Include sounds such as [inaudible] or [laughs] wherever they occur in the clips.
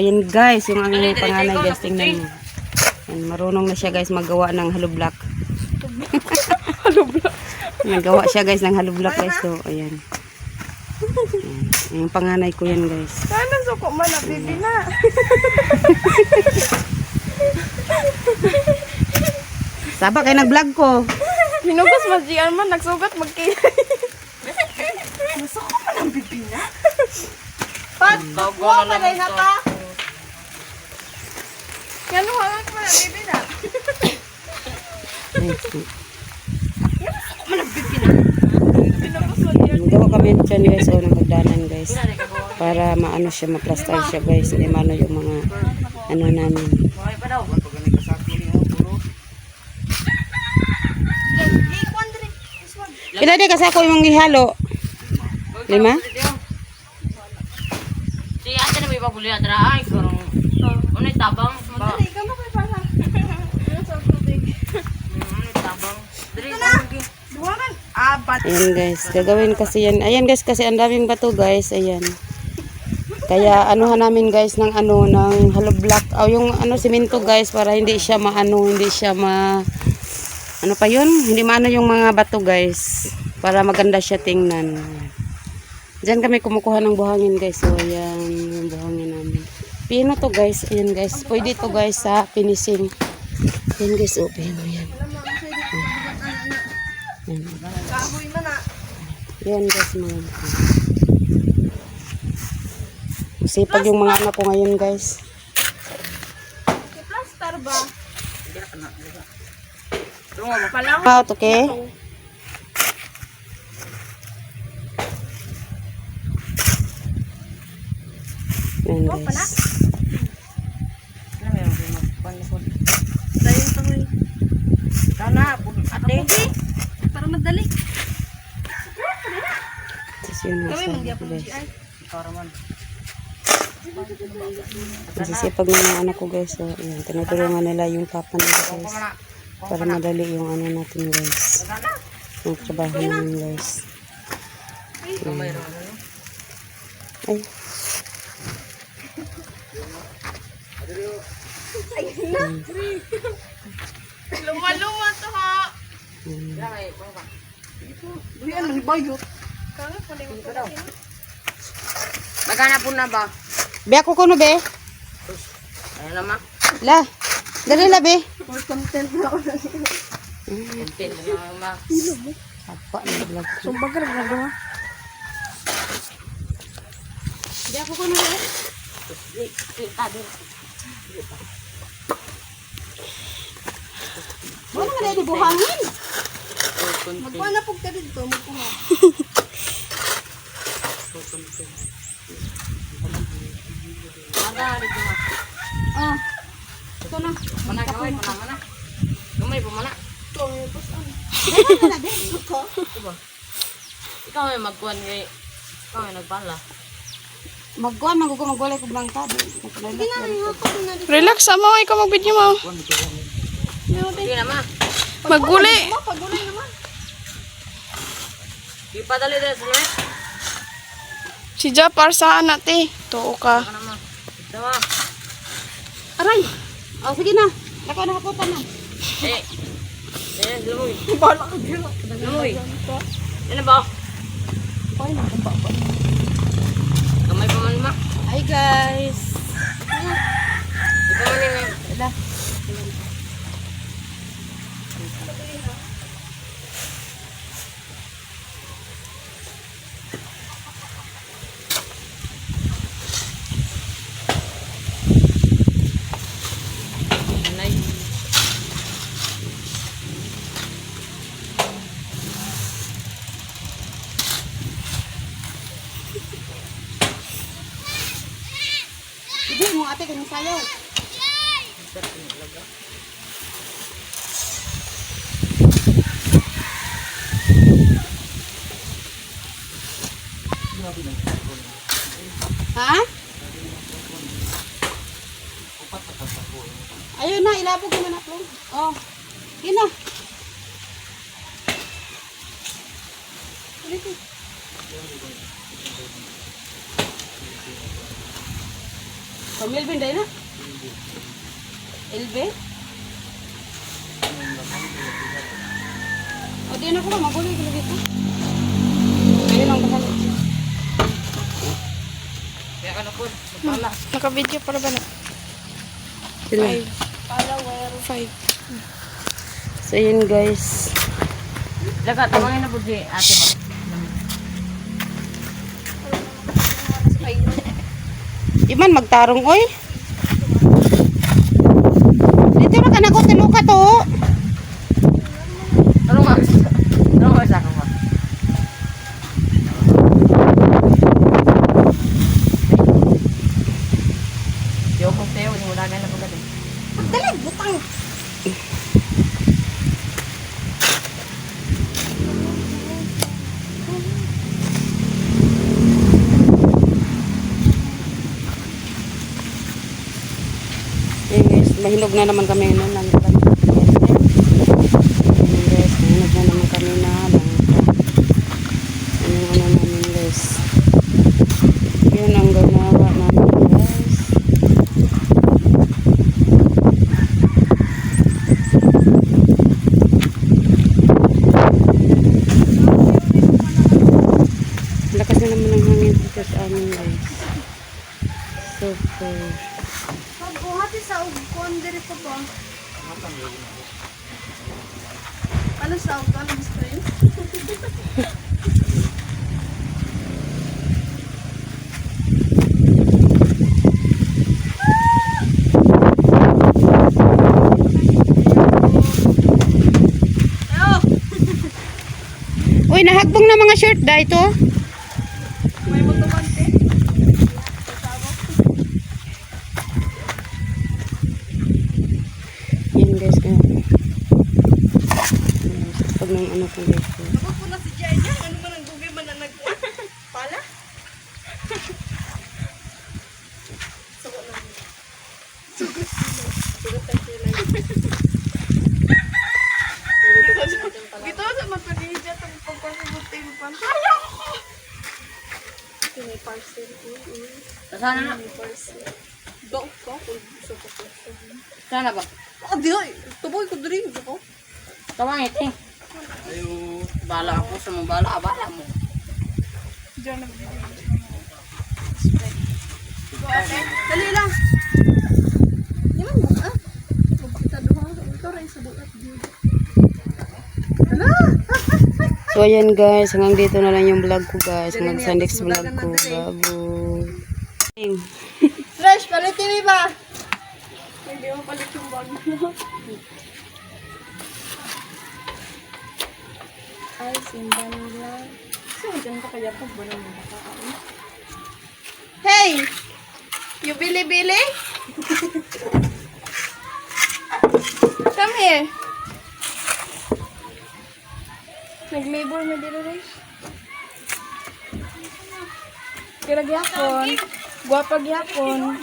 ayan guys, yung ang panganay guys, tingnan mo. Ayan, marunong na siya guys magawa ng halo block. [laughs] halo block. Nagawa siya guys ng halo block guys. So, ayan. Ayan, Yung panganay ko yan guys. Sana suko man na bibi [laughs] na. Saba kay nag-vlog ko. Hinugos mas diyan man nagsugat magkilay. Masuko man ang bibi na. Pat, kuha pa rin na pa. Yan mo hawak man ang bibi na. Hinugos mo diyan. Magawa kami dyan guys, o ng magdanan guys. Para maano siya, maplaster siya guys. Hindi maano yung mga ano namin. Pila di kasi ako yung ihalo. Lima? Si ate na may pabuli atra ay karong unay tabang ba Dali, ikaw mo kay para. Ano sa tubig? unay tabang diri Duwa man. Ah, bat. Ayan guys, gagawin kasi yan. Ayan guys, kasi ang daming bato guys. Ayan. Kaya anuhan namin guys ng ano, ng hollow block. O yung ano, simento guys, para hindi siya maano, hindi siya ma... Ano pa yun? Hindi maano yung mga bato guys. Para maganda siya tingnan. Diyan kami kumukuha ng buhangin guys. So ayan, yung buhangin namin. Pino to guys. Ayan guys. Pwede to guys sa finishing. Ayan guys, oh, pino yan. Ayan. Kahoy man na. Yan guys mga Masipag yung mga anak ko ngayon guys. Plaster ba? Out, okay? Yan guys. Dayon to hoy. sana ate Para madali. Tapos yun nga sabi ko guys. man Masisipag ng mga anak ko guys. So, yan. Tinutulungan nila yung papa nila guys. Para madali yung ano natin guys. Yung trabaho namin guys. Yan. Ay. Luma-luma to ha. Uy, ano ni bayot? Kala ko ni mo daw. Magana po na ba Be ako kuno be. ano naman La. Dali la be. More content na ako. content na ma Apa na vlog ko. Sumbagar na ha. Be ako kuno be. Nga na di buhangin. Magkuha na pug ka dito, magkuha. aga dito ma Ah. Ito na. mana gaway mana mana gamay pa mana Ito, may bus ano. Dali na be. Ikaw ay magkuan kay ikaw ay nagpala Magkuhan, magugo, magwalay ko blanca. Relax mo, ikaw mag-video mo. sige na ma Maguli. Pagulay naman. ipadali dito sa net Si Japar saan nati? Tuo ka. Aray. Oh, sige na. Ako na haputan na. eh eh lumoy Bala ka dito. lumoy ano ba gamay pa man ma Hi guys. ikaw man ni Wala. Hindi mo ate kanyang sayaw. Ha? Ayun na, ilabog naman ako. Oh. Yun na. Pamilbin dahil na? Elbe? O di na ko ba, maguloy ko lagi ito. Ayun ang bahala. Kaya ka na po. Pala. Naka-video para ba na? Sila. Five. So yun guys. Daga, tawagin na po di ate mo. Iman magtarong oy. Dito na ka na ko tiluka to. Ano nga? Ano nga sa ako? Yo ko hindi mo lagay na po galing. Dali, butang. Mahinog na naman kami noon ng guys, mahinog na naman kami na langka. Ano namin guys. Yun ang ganawa namin guys. Lakas na naman ng hangin sa amin guys. Super. Pagbuhati sa ugkon, diri ko ba? Ano sa ugkon? Ang screen? Uy, nahagbong na mga shirt da ito. May motomante. Yan guys. Kaya. Nang ano ko. Ako po na si Jai. Ano man ang gubi man na nag... [laughs] Pala? Sugot lang. Sugot sila. Sugot ang sila. Gito sa magpanidya itong pagpasibutin pa. Ayaw ko! May parcel ko. Sana na. May parcel. Ko. Kung gusto ko. Sana ba? Ah, di ay. Tuboy ko. Gusto ko. Tawang ito eh. Bala ako sa mga bala. Bala mo. Diyan Dali lang. Yan mo ah. Magkita doon. Ito rin sa bulat. Hala! So ayan guys. Hanggang dito na lang yung vlog ko guys. Hanggang sa next vlog ko. Baboy. Fresh, palit TV ba? Hindi mo palit yung bag [laughs] Ay, simban lang. So, dyan ka kaya pag ba naman nakakaan? Hey! You bili-bili? [laughs] Come here. Nag-labor na dito, Rish. Kira gyapon. Guwapa gyapon.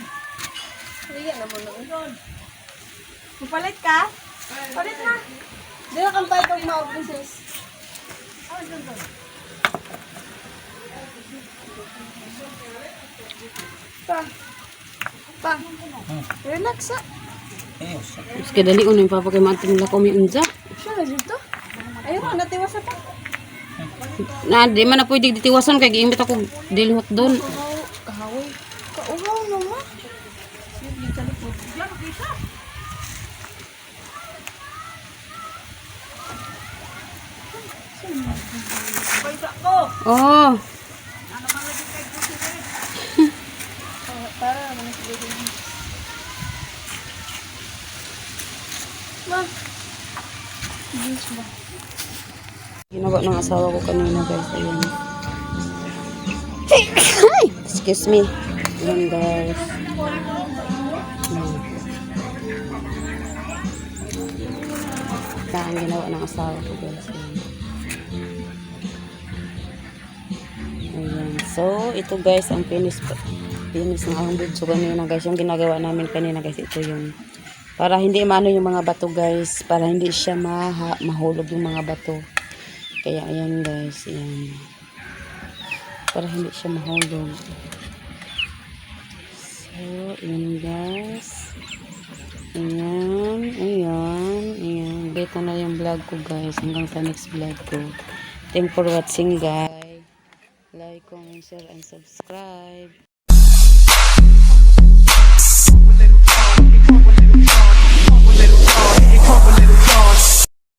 Liya na mo nun. Mupalit ka? Palit na. Di na kang pag ma-offices. Pa. Pa. Relax ah. Mas kadali ko na yung papakay matin nila ko unza. Siya na dito. Ayun ka, natiwas pa. Na, di man na pwede ditiwasan kay giimbit ako dilhot doon. Kahaw, kahawoy. Kauhaw naman. Sige, sa likod. Oh, Para likod. Ma. Jeans ba? ginawa ng asawa ko kanina guys. Ayun. Ay, excuse me. Ayun guys. Ito ang ginawa ng asawa ko guys. Ayun. Ayan. So, ito guys, ang finish finish ng ahong budso kanina guys. Yung ginagawa namin kanina guys, ito yung para hindi maano yung mga bato guys. Para hindi siya maha, mahulog yung mga bato. Kaya ayan guys, ayan. Para hindi siya mahulog. So, Ayan guys. Ayan. Ayan. Ayan. Dito na yung vlog ko guys. Hanggang sa next vlog ko. Thank for watching guys and share and subscribe.